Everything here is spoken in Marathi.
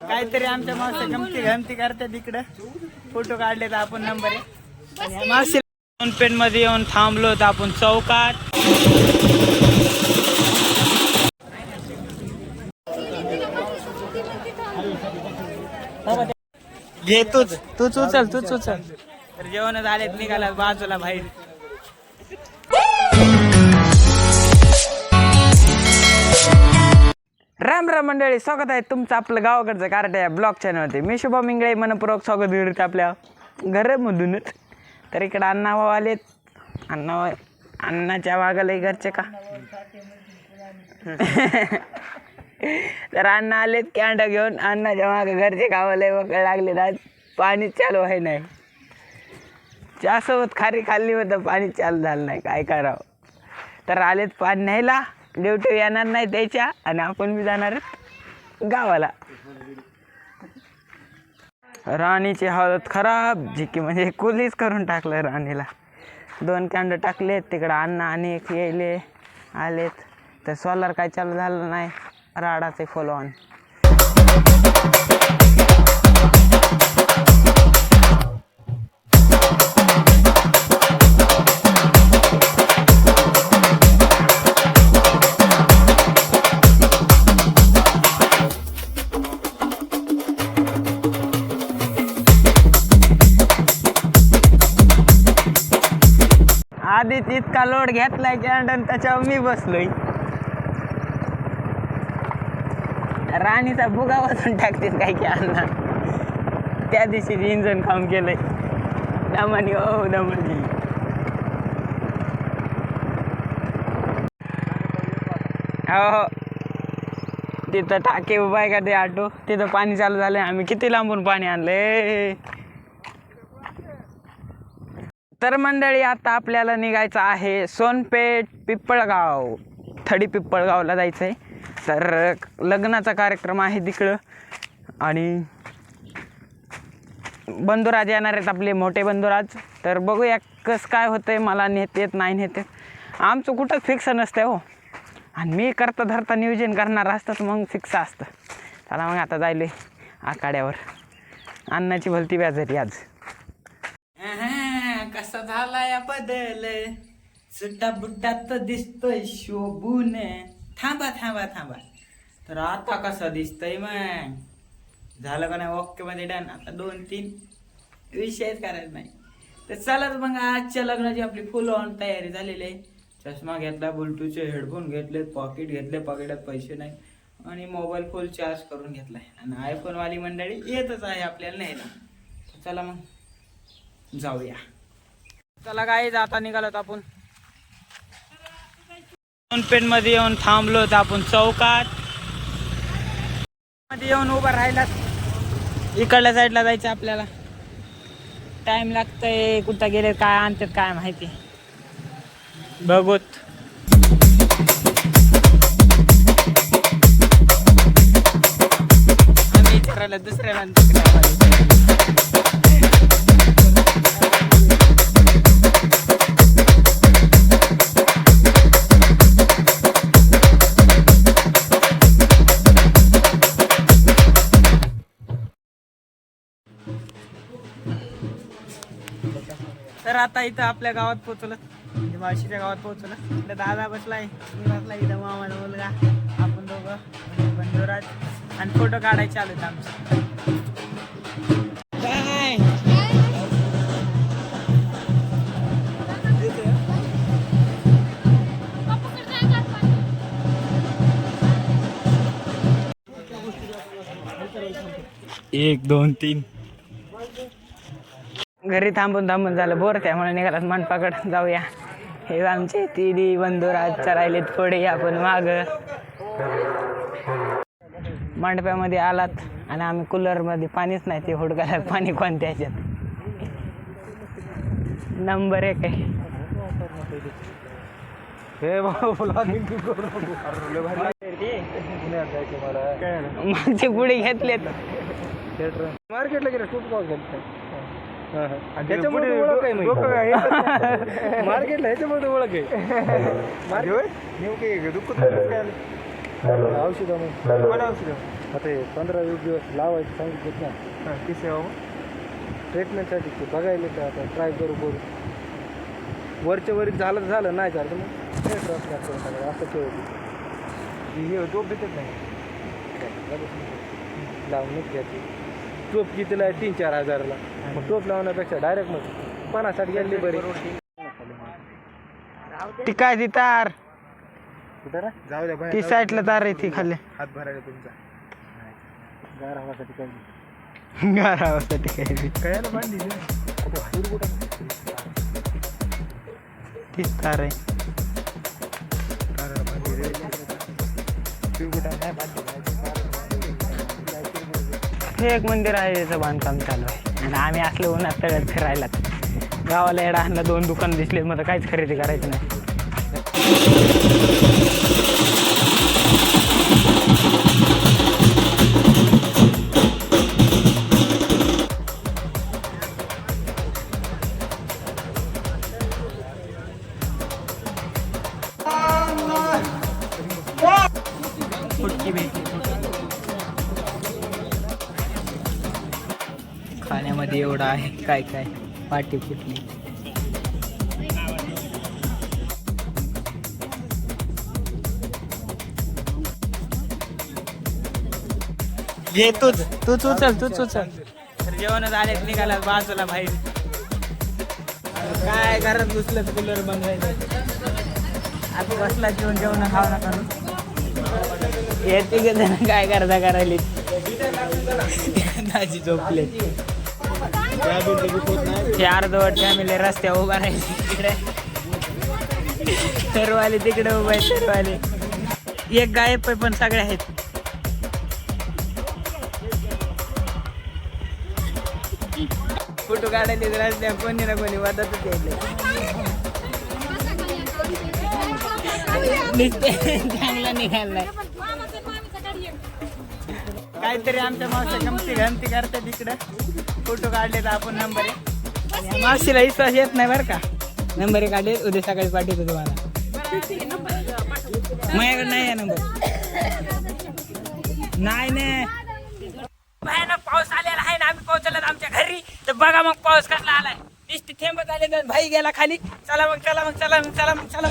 काहीतरी आमच्या मावशी गमती गमती करतात इकडं. फोटो काढले तर आपण नंबर. आहे मावशी दोन पेन मध्ये येऊन थांबलो होतो आपण चौकात. घे तूच तूच उचल तूच उचल. तर जेवण झालेत निघाला बाजूला बाहेर. राम राम मंडळी स्वागत आहे तुमचं आपलं गावाकडचं कार्ट या ब्लॉग चॅनलवरती मी शुभम इंगळे मनपूर्वक स्वागत करीत आपल्या घरामधूनच. तर इकडं अण्णा भाऊ आलेत. अण्णा अण्णाच्या मागाला घरचे का? तर अण्णा आलेत कॅन्डा घेऊन. अण्णाच्या मागं घरचे गावाला वगैरे लागले आज. पाणी चालू आहे नाही. चहासोबत खारी खाल्ली होतं पाणी चालू झालं नाही. काय करावं? तर आलेत पाणी न्यायला. ड्युटी येणार नाही त्याच्या आणि आपण बी जाणार गावाला. राणीची हालत खराब जिकी म्हणजे कुलीच करून टाकलं राणीला. दोन कॅन्ड टाकलेत तिकडं अण्णा आणि एक येले आलेत. तर सोलार काय चालू झालं नाही राडाचे फॉलो ऑन इतका लोड घेतलाय कॅन्ड आणि त्याच्यावर मी बसलोय. राणीचा भुगा वाजून टाकतील काय की अण्णा. त्या दिवशी इंजन काम केलंय. दमानी ओ दमानी हो हो. तिथं टाके उभा आहे का ते ऑटो? तिथं पाणी चालू झालंय. आम्ही किती लांबून पाणी आणलंय? तर मंडळी आता आपल्याला निघायचं आहे सोनपेठ पिप्पळगाव थडी पिप्पळगावला जायचं आहे तर लग्नाचा कार्यक्रम आहे तिकडं. आणि बंधुराज येणार आहेत आपले मोठे बंधुराज. तर बघूया कसं काय होतं आहे मला नेतेत नाही नेतेत आमचं कुठंच फिक्स नसतं हो. आणि मी करता धरता नियोजन करणार असतंच मग फिक्स असतं. चला मग आता जायले आखाड्यावर. अन्नाची भलती व्याजरी आज. कसा झाला या बदल. सुट्टा बुट्टात तर दिसतोय शोभून. थांबा थांबा थांबा. तर आता कसा दिसतोय मग? झालं का नाही? ओके मध्ये डन. आता दोन तीन. विषयच करायचं नाही. तर चलाच मग. आजच्या लग्नाची आपली फुल ऑन तयारी झालेली आहे. चष्मा घेतला ब्लूटूथचे हेडफोन घेतले पॉकेट घेतले पॉकेटात पैसे नाही. आणि मोबाईल फुल चार्ज करून घेतलाय. आणि आयफोनवाली मंडळी येतच आहे आपल्याला न्यायला. ना चला मग. जाऊया. चला काय आता निघालोत आपण. दोन पेन मध्ये येऊन थांबलो आपण चौकात. मध्ये येऊन उभा राहिलात. इकडल्या साईडला जायचं आपल्याला. टाइम लागतंय कुठं गेले काय आणतात काय माहिती. बघूत आम्ही विचारायला दुसऱ्याला आता इथं आपल्या गावात पोहोचलं. म्हणजे मावशीच्या गावात पोहोचलं. इथं दादा बसलाय मी बसला इथं मामाचा मुलगा आपण दोघं म्हणजे बंधुराज. आणि फोटो काढायचे आलो होते आमचे. काय? एक दोन तीन. घरी थांबून थांबून झालं बोर त्यामुळे निघालात मंडपाकड. जाऊया. हे आमचे तिडी बंधुराज चरायलेत थोडे आपण माग. मंडप्यामध्ये आलात आणि आम्ही कूलरमध्ये पाणीच नाही ते हुडकायला पाणी कोणत्या ह्याच्यात? नंबर एक आहे. हे मागचे पुढे घेतलेत. मार्केटला गेलं खूप त्याच्यामुळे ओळख आहे मार्केटला ह्याच्यामुळे ओळख आहे. नेमके दुःख काय औषध औषध? आता हे पंधरा वीस दिवस लावायचं सांगितलं ना. ती सेवा ट्रीटमेंटसाठी ते बघायला तर आता. ट्राय करू करू. वरच्या वरी झालं तर झालं नाही झालं तर मग ते ट्रान्सप्लांट करून टाकायचं. असं ते. होती हे टोप देतात नाही लावूनच घ्यायची टोप कितीला आहे तीन चार हजारला. मग टोप लावण्यापेक्षा डायरेक्ट मग पन्नासाठी गेली बरी. ती काय ती तार? जाऊ द्या ती साईडला तार आहे ती खाली. हात भरायला तुमचा. गार हवासाठी काही गारावासाठी काय कयाला बांधली तीच तार आहे. नाही. बांधली हे एक मंदिर आहे त्याचं बांधकाम चालू आहे. आणि आम्ही असले उन्हात तळ्यात फिरायला. गावाला येडा आणला दोन दुकान दिसले मग काहीच खरेदी करायचं नाही. खाण्यामध्ये एवढं आहे. काय काय? पाटी फुटली. घे तूच तूच उचल तूच उचल. तर जेवण झाले निघाला बाजूला बाहेर. काय घरात घुसलं तर कूलर बंद व्हायचं. आता बसला जेवण जेवण खावं नका येते काय करता करायली दाजी झोपले हे अर्धवट फॅमिली रस्त्या उभा राहायची तिकडे. सर्ववाले तिकडे उभा आहे सर्ववाले एक गायब आहे पण सगळे आहेत. फोटो काढायले रस्त्या कोणी ना कोणी वाटतच यायले. नुसते चांगला निघालाय. काहीतरी आमच्या मावशी गमती गमती करतात तिकडं फोटो काढले तर आपण नंबर आहे मावशीला विश्वास येत नाही बरं का. नंबर काढले उद्या सकाळी पाठवतो तुम्हाला. माझ्याकडे नाही आहे नंबर. नाही नाही. भयानक पाऊस आलेला आहे ना आम्ही पोहोचलो आमच्या घरी. तर बघा मग पाऊस कसला आलाय. नुसती थेंबत आले भाई गेला खाली. चला मग चला मग चला मग चला मग चला